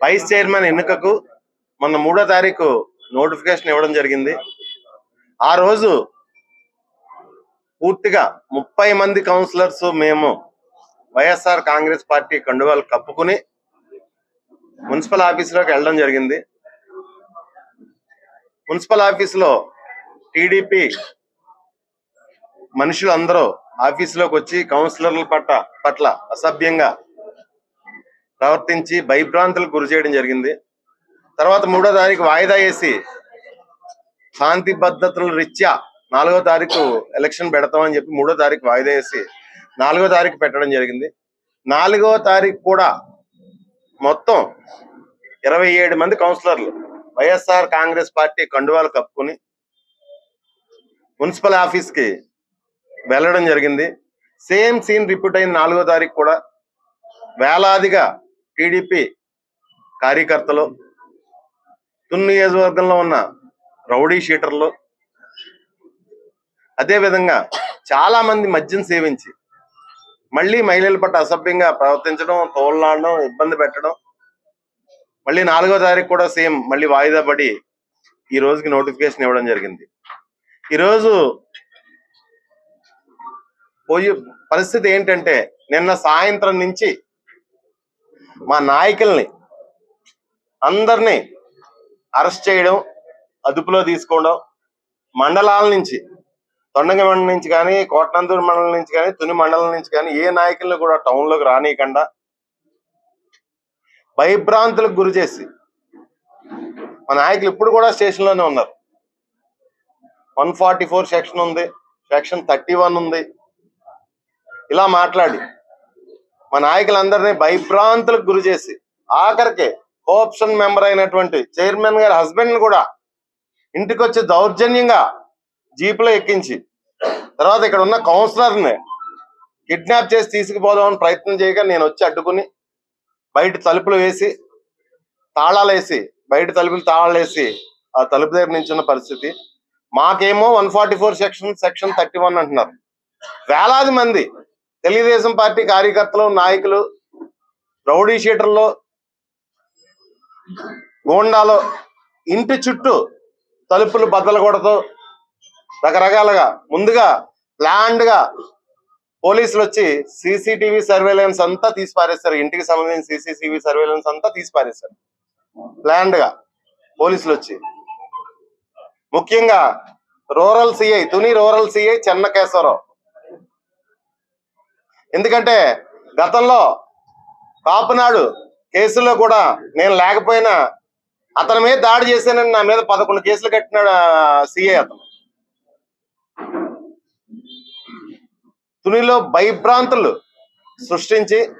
Vice chairman ఎన్నికకు మొన్న మూడో తారీఖు నోటిఫికేషన్ ఇవ్వడం జరిగింది. ఆ రోజు పూర్తిగా ముప్పై మంది కౌన్సిలర్స్ మేము వైఎస్ఆర్ కాంగ్రెస్ పార్టీ కండువాలు కప్పుకుని మున్సిపల్ ఆఫీసులోకి వెళ్ళడం జరిగింది. మున్సిపల్ ఆఫీసులో టీడీపీ మనుషులు అందరూ ఆఫీసులోకి వచ్చి కౌన్సిలర్ల పట్ల పట్ల అసభ్యంగా ప్రవర్తించి భయభ్రాంతులకు గురి చేయడం జరిగింది. తర్వాత మూడో తారీఖు వాయిదా వేసి శాంతి భద్రతల రీత్యా నాలుగో తారీఖు ఎలక్షన్ పెడతామని చెప్పి మూడో తారీఖు వాయిదా వేసి నాలుగో తారీఖు పెట్టడం జరిగింది. నాలుగో తారీఖు కూడా మొత్తం ఇరవై ఏడు మంది కౌన్సిలర్లు వైఎస్ఆర్ కాంగ్రెస్ పార్టీ కండువాలు కప్పుకొని మున్సిపల్ ఆఫీస్కి వెళ్ళడం జరిగింది. సేమ్ సీన్ రిపీట్ అయిన నాలుగో తారీఖు కూడా. వేలాదిగా టీడీపీ కార్యకర్తలు తున్ నియోజకవర్గంలో ఉన్న రౌడీ షీటర్లు అదే విధంగా మద్యం సేవించి మళ్ళీ మహిళల పట్ల అసభ్యంగా ప్రవర్తించడం తోలాడడం ఇబ్బంది పెట్టడం మళ్ళీ నాలుగో తారీఖు కూడా సేమ్ మళ్ళీ వాయిదా పడి ఈ రోజుకి నోటిఫికేషన్ ఇవ్వడం జరిగింది. ఈరోజు పోయి పరిస్థితి ఏంటంటే నిన్న సాయంత్రం నుంచి మా నాయకుల్ని అందరినీ అరెస్ట్ చేయడం అదుపులో తీసుకోవడం మండలాల నుంచి తొండంగ నుంచి కానీ కోటనందూరు మండలం నుంచి కానీ తుని మండలం నుంచి కానీ ఏ నాయకులను కూడా టౌన్లోకి రానియకుండా భయభ్రాంతులకు గురి చేసి మా నాయకులు ఇప్పుడు కూడా స్టేషన్లోనే ఉన్నారు. వన్ ఫార్టీ ఫోర్ సెక్షన్ ఉంది సెక్షన్ థర్టీ వన్ ఉంది. ఇలా మాట్లాడి మా నాయకులందరినీ భయభ్రాంతులకు గురి చేసి ఆఖరికి కోఆప్షన్ మెంబర్ అయినటువంటి చైర్మన్ గారి హస్బెండ్ కూడా ఇంటికి వచ్చి దౌర్జన్యంగా జీపులో ఎక్కించి తర్వాత ఇక్కడ ఉన్న కౌన్సిలర్ని కిడ్నాప్ చేసి తీసుకుపోదామని ప్రయత్నం చేయగా నేను వచ్చి అడ్డుకుని బయట తలుపులు వేసి తాళాలు వేసి బయట తలుపులు తాళాలు వేసి ఆ తలుపు దగ్గర నించున్న పరిస్థితి. మాకేమో one forty four section section thirty one అంటున్నారు. వేలాది మంది తెలుగుదేశం పార్టీ కార్యకర్తలు నాయకులు రౌడీ షీటర్లో గోండాలో ఇంటి చుట్టూ తలుపులు బద్దలు కొడతూ రకరకాలుగా ముందుగా ప్లాండ్గా పోలీసులు వచ్చి సీసీటీవీ సర్వేలెన్స్ అంతా తీసి పారేస్తారు ఇంటికి సంబంధించిన సీసీటీవీ సర్వేలెన్స్ అంతా తీసి పారేస్తారు గా పోలీసులు వచ్చి. ముఖ్యంగా rural CI Tuni rural CI Chennakeswararao. ఎందుకంటే గతంలో కాపునాడు కేసులో కూడా నేను లేకపోయినా అతని మీద దాడి చేశానని నా మీద పదకొండు కేసులు కట్టినాడు సిఐ అతను. తునిలో భయభ్రాంతులు సృష్టించి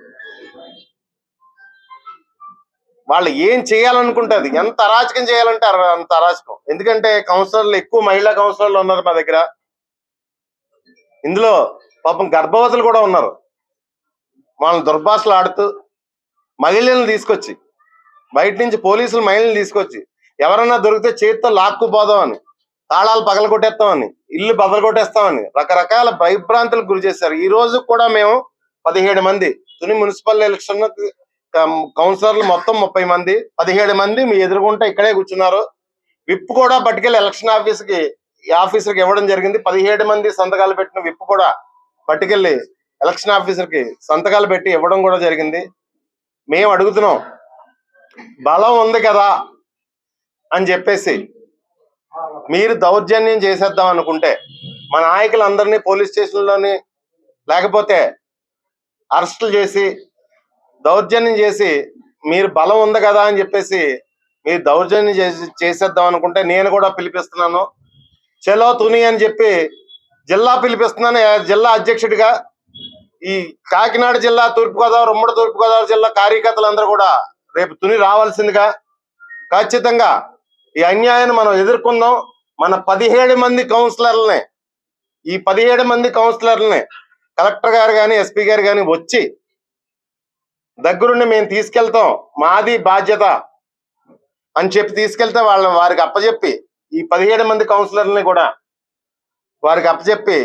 వాళ్ళు ఏం చేయాలనుకుంటుంది ఎంత అరాచకం చేయాలంటే అర- అంత అరాచకం. ఎందుకంటే కౌన్సిలర్లు ఎక్కువ మహిళా కౌన్సిలర్లు ఉన్నారు మా దగ్గర. ఇందులో పాపం గర్భవతులు కూడా ఉన్నారు. వాళ్ళని దుర్భాషలు ఆడుతూ మహిళలను తీసుకొచ్చి బయట నుంచి పోలీసులు మహిళలను తీసుకొచ్చి ఎవరన్నా దొరికితే చేతితో లాక్కుపోదామని తాళాలు పగల కొట్టేస్తామని ఇల్లు బదలు కొట్టేస్తామని రకరకాల భయభ్రాంతులకు గురి చేశారు. ఈ రోజు కూడా మేము పదిహేడు మంది తుని మున్సిపల్ ఎలక్షన్ కౌన్సిలర్లు మొత్తం ముప్పై మంది పదిహేడు మంది మీ ఎదురుగుంటే ఇక్కడే కూర్చున్నారు. విప్ కూడా పట్టుకెళ్ళి ఎలక్షన్ ఆఫీస్కి ఆఫీసర్కి ఇవ్వడం జరిగింది. పదిహేడు మంది సంతకాలు పెట్టిన విప్ కూడా పట్టుకెళ్ళి ఎలక్షన్ ఆఫీసర్కి సంతకాలు పెట్టి ఇవ్వడం కూడా జరిగింది. మేము అడుగుతున్నాం బలం ఉంది కదా అని చెప్పేసి మీరు దౌర్జన్యం చేసేద్దాం అనుకుంటే మా నాయకులందరినీ పోలీస్ స్టేషన్లోని లేకపోతే అరెస్టులు చేసి దౌర్జన్యం చేసి మీరు బలం ఉంది కదా అని చెప్పేసి మీరు దౌర్జన్యం చేసి చేసేద్దాం అనుకుంటే నేను కూడా పిలిపిస్తున్నాను. చలో తుని అని చెప్పి జిల్లా పిలిపిస్తున్నాను. జిల్లా అధ్యక్షుడిగా ఈ కాకినాడ జిల్లా తూర్పుగోదావరి ఉమ్మడి తూర్పుగోదావరి జిల్లా కార్యకర్తలందరూ కూడా రేపు తుని రావాల్సిందిగా ఖచ్చితంగా ఈ అన్యాయాన్ని మనం ఎదుర్కొందాం. మన పదిహేడు మంది కౌన్సిలర్లని ఈ పదిహేడు మంది కౌన్సిలర్లని కలెక్టర్ గారు కానీ ఎస్పీ గారు కానీ వచ్చి దగ్గరుండి మేము తీసుకెళ్తాం. మాది బాధ్యత అని చెప్పి తీసుకెళ్తే వాళ్ళని వారికి అప్పచెప్పి ఈ పదిహేడు మంది కౌన్సిలర్ని కూడా వారికి అప్పచెప్పి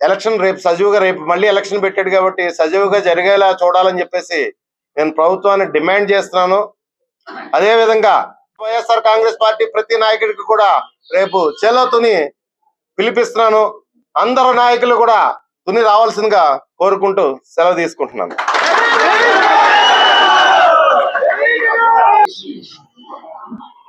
ఎలక్షన్ రేపు సజీవుగా రేపు మళ్ళీ ఎలక్షన్ పెట్టాడు కాబట్టి సజీవుగా జరిగేలా చూడాలని చెప్పేసి నేను ప్రభుత్వాన్ని డిమాండ్ చేస్తున్నాను. అదే విధంగా వైఎస్ఆర్ కాంగ్రెస్ పార్టీ ప్రతి నాయకుడికి కూడా రేపు చెలో తుని పిలిపిస్తున్నాను. అందరు నాయకులు కూడా తుని రావాల్సిందిగా కోరుకుంటూ సెలవు తీసుకుంటున్నాను.